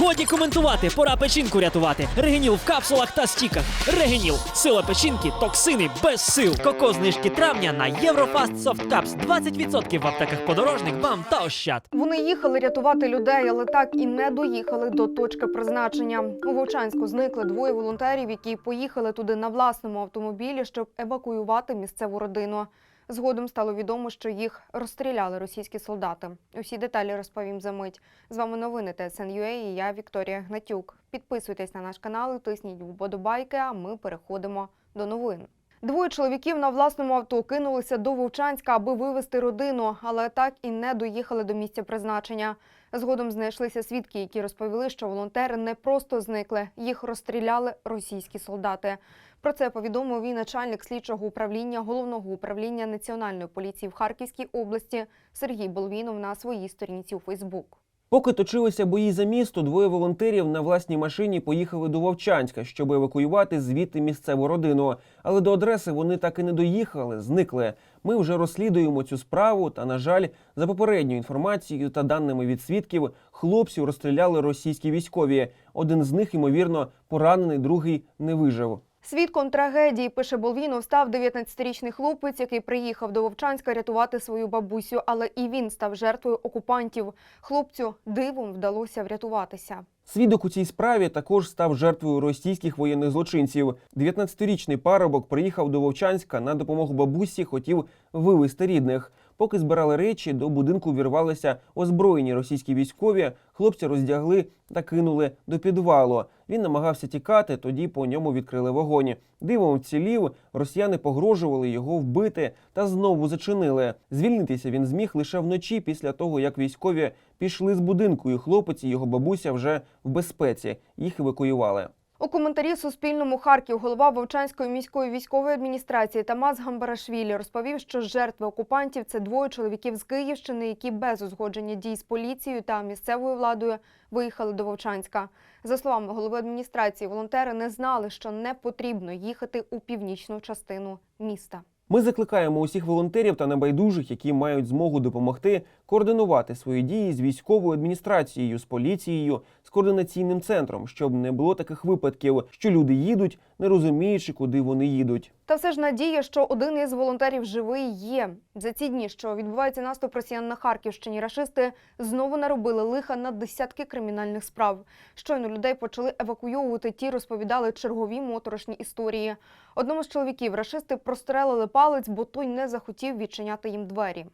Годі коментувати, пора печінку рятувати. Регеніл в капсулах та стіках. Регеніл. Сила печінки, токсини без сил. Коко знижки травня на Єврофаст Soft Caps. 20% в аптеках подорожник, вам та ощад. Вони їхали рятувати людей, але так і не доїхали до точки призначення. У Вовчанську зникли двоє волонтерів, які поїхали туди на власному автомобілі, щоб евакуювати місцеву родину. Згодом стало відомо, що їх розстріляли російські солдати. Усі деталі розповім за мить. З вами новини ТСНЮА і я Вікторія Гнатюк. Підписуйтесь на наш канал, і тисніть вподобайки, а ми переходимо до новин. Двоє чоловіків на власному авто кинулися до Вовчанська, аби вивезти родину, але так і не доїхали до місця призначення. Згодом знайшлися свідки, які розповіли, що волонтери не просто зникли, їх розстріляли російські солдати. Про це повідомив і начальник слідчого управління головного управління національної поліції в Харківській області Сергій Болвінов на своїй сторінці у Фейсбук. Поки точилися бої за місто, двоє волонтерів на власній машині поїхали до Вовчанська, щоб евакуювати звідти місцеву родину. Але до адреси вони так і не доїхали, зникли. Ми вже розслідуємо цю справу. Та, на жаль, за попередньою інформацією та даними від свідків, хлопців розстріляли російські військові. Один з них, ймовірно, поранений, другий не вижив. Свідком трагедії, пише Болвінов, став 19-річний хлопець, який приїхав до Вовчанська рятувати свою бабусю, але і він став жертвою окупантів. Хлопцю дивом вдалося врятуватися. Свідок у цій справі також став жертвою російських воєнних злочинців. 19-річний парубок приїхав до Вовчанська на допомогу бабусі, хотів вивезти рідних. Поки збирали речі, до будинку вірвалися озброєні російські військові. Хлопця роздягли та кинули до підвалу. Він намагався тікати, тоді по ньому відкрили вогонь. Дивом вцілів, росіяни погрожували його вбити та знову зачинили. Звільнитися він зміг лише вночі, після того як військові пішли з будинку, і хлопець і його бабуся вже в безпеці. Їх евакуювали. У коментарі Суспільному Харків голова Вовчанської міської військової адміністрації Тамас Гамбарашвілі розповів, що жертви окупантів це двоє чоловіків з Київщини, які без узгодження дій з поліцією та місцевою владою виїхали до Вовчанська. За словами голови адміністрації, волонтери не знали, що не потрібно їхати у північну частину міста. Ми закликаємо усіх волонтерів та небайдужих, які мають змогу допомогти, координувати свої дії з військовою адміністрацією, з поліцією, з координаційним центром, щоб не було таких випадків, що люди їдуть, не розуміючи, куди вони їдуть. Та все ж надія, що один із волонтерів живий є. За ці дні, що відбувається наступ росіян на Харківщині, рашисти знову наробили лиха на десятки кримінальних справ. Щойно людей почали евакуйовувати. Ті розповідали чергові моторошні історії. Одному з чоловіків рашисти прострелили палець, бо той не захотів відчиняти їм двері.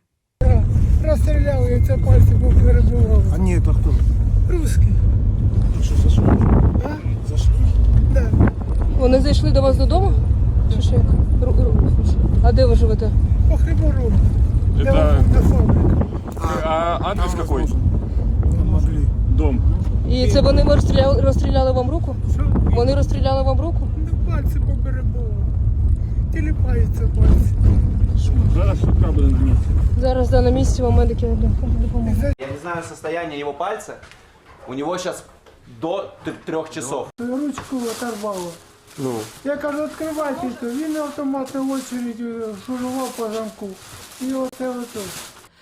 Розстріляв і це пальці був перебував. А ні, то хто? Русський. А що за що? А? За? Да. Вони зайшли до вас додому? Чи що як? Ру- ру- А де ви живете? По хлібору. Де Это на фабрику. а, адрес какой? Не могли. Дом. І це вони розстріляли, розстріляли вам руку? Що? Вони розстріляли вам руку? Ну. Тіліпаються пальці. Зараз шутка буде на місці. Зараз да, на місці вам медики допоможуть. Я не знаю состояние его пальца. У него сейчас до трех часов. Ручку оторвало. Ну. Я кажу, відкривайте, то він в очередь шурував по замку. І оце ото.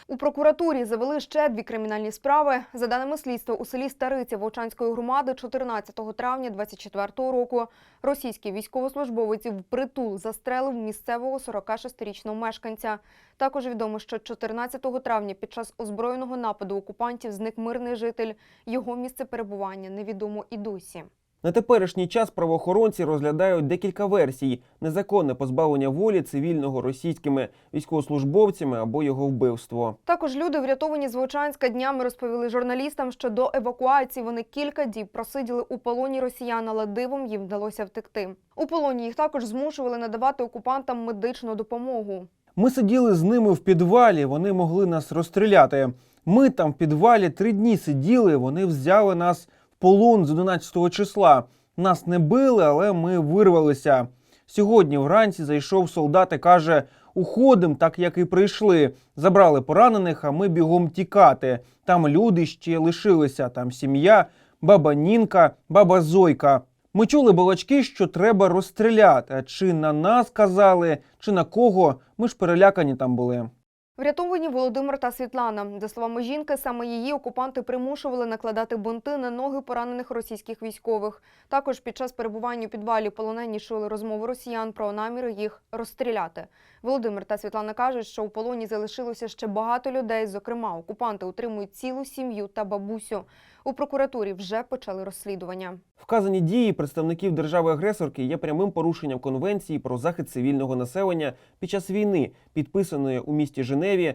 У прокуратурі завели ще дві кримінальні справи. За даними слідства, у селі Стариця Вовчанської громади 14 травня 24 року російський військовослужбовець впритул застрелив місцевого 46-річного мешканця. Також відомо, що 14 травня під час озброєного нападу окупантів зник мирний житель. Його місце перебування невідомо і досі. На теперішній час правоохоронці розглядають декілька версій: незаконне позбавлення волі цивільного російськими військовослужбовцями або його вбивство. Також люди, врятовані з Вовчанська днями, розповіли журналістам, що до евакуації вони кілька діб просиділи у полоні росіян, але дивом їм вдалося втекти. У полоні їх також змушували надавати окупантам медичну допомогу. Ми сиділи з ними в підвалі, вони могли нас розстріляти. Ми там в підвалі три дні сиділи, вони взяли нас полон з 11 числа. Нас не били, але ми вирвалися. Сьогодні вранці зайшов солдат і каже: уходим, так як і прийшли. Забрали поранених, а ми бігом тікати. Там люди ще лишилися, там сім'я, баба Нінка, баба Зойка. Ми чули балачки, що треба розстріляти. Чи на нас казали, чи на кого? Ми ж перелякані там були. Врятовані Володимир та Світлана. За словами жінки, саме її окупанти примушували накладати бунти на ноги поранених російських військових. Також під час перебування у підвалі полонені чули розмови росіян про наміри їх розстріляти. Володимир та Світлана кажуть, що у полоні залишилося ще багато людей. Зокрема, окупанти утримують цілу сім'ю та бабусю. У прокуратурі вже почали розслідування. Вказані дії представників держави-агресорки є прямим порушенням конвенції про захист цивільного населення під час війни, підписаної у місті Женеві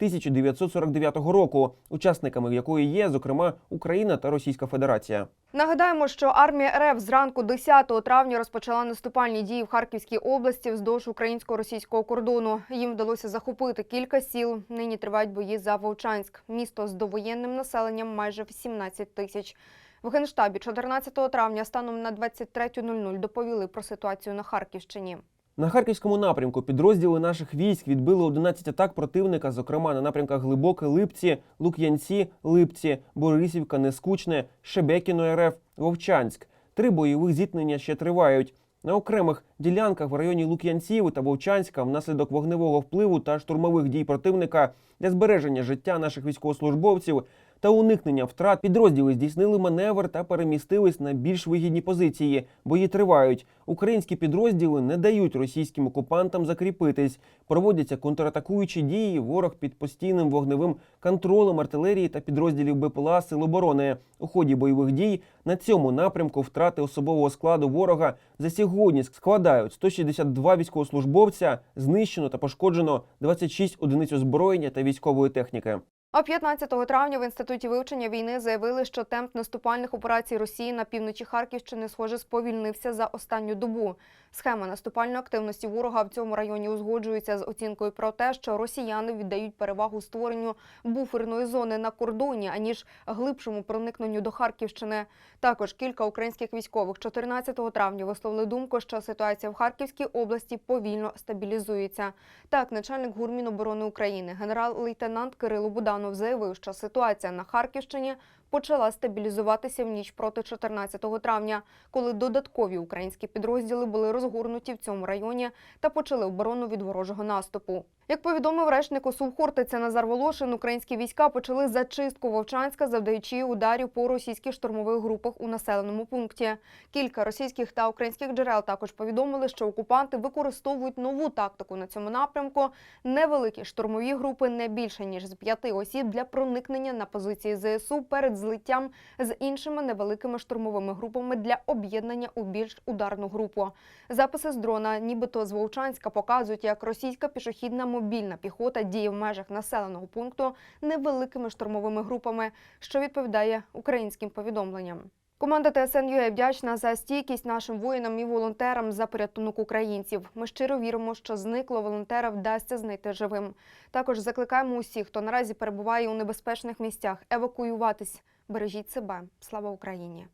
12.08.1949 року, учасниками якої є, зокрема, Україна та Російська Федерація. Нагадаємо, що армія РФ зранку 10 травня розпочала наступальні дії в Харківській області вздовж українсько-російського кордону. Їм вдалося захопити кілька сіл. Нині тривають бої за Вовчанськ, місто з довоєнним населенням майже 18 тисяч. В Генштабі 14 травня станом на 23.00 доповіли про ситуацію на Харківщині. На харківському напрямку підрозділи наших військ відбили 11 атак противника, зокрема на напрямках Глибоке, Липці, Лук'янці, Липці, Борисівка, Нескучне, Шебекіно РФ, Вовчанськ. Три бойових зіткнення ще тривають. На окремих ділянках в районі Лук'янців та Вовчанська внаслідок вогневого впливу та штурмових дій противника для збереження життя наших військовослужбовців та уникнення втрат підрозділи здійснили маневр та перемістились на більш вигідні позиції. Бої тривають. Українські підрозділи не дають російським окупантам закріпитись. Проводяться контратакуючі дії. Ворог під постійним вогневим контролем артилерії та підрозділів БПЛА Сил оборони. У ході бойових дій на цьому напрямку втрати особового складу ворога за сьогодні складають 162 військовослужбовця, знищено та пошкоджено 26 одиниць озброєння та військової техніки. А 15 травня в інституті вивчення війни заявили, що темп наступальних операцій Росії на півночі Харківщини, схоже, сповільнився за останню добу. Схема наступальної активності ворога в цьому районі узгоджується з оцінкою про те, що росіяни віддають перевагу створенню буферної зони на кордоні, аніж глибшому проникненню до Харківщини. Також кілька українських військових 14 травня висловили думку, що ситуація в Харківській області повільно стабілізується. Так, начальник ГУР Міноборони України, генерал-лейтенант Кирило Буданов заявив, що ситуація на Харківщині почала стабілізуватися в ніч проти 14 травня, коли додаткові українські підрозділи були розгорнуті в цьому районі та почали оборону від ворожого наступу. Як повідомив речник ОСУ Хортиця Назар Волошин, українські війська почали зачистку Вовчанська, завдаючи ударів по російських штурмових групах у населеному пункті. Кілька російських та українських джерел також повідомили, що окупанти використовують нову тактику на цьому напрямку. Невеликі штурмові групи не більше ніж з п'яти осіб для проникнення на позиції ЗСУ перед злиттям з іншими невеликими штурмовими групами для об'єднання у більш ударну групу. Записи з дрона, нібито з Вовчанська, показують, як російська пішохідна мобільна піхота діє в межах населеного пункту невеликими штурмовими групами, що відповідає українським повідомленням. Команда ТСН.UA вдячна за стійкість нашим воїнам і волонтерам за порятунок українців. Ми щиро віримо, що зникло волонтера вдасться знайти живим. Також закликаємо усіх, хто наразі перебуває у небезпечних місцях, евакуюватись. Бережіть себе. Слава Україні!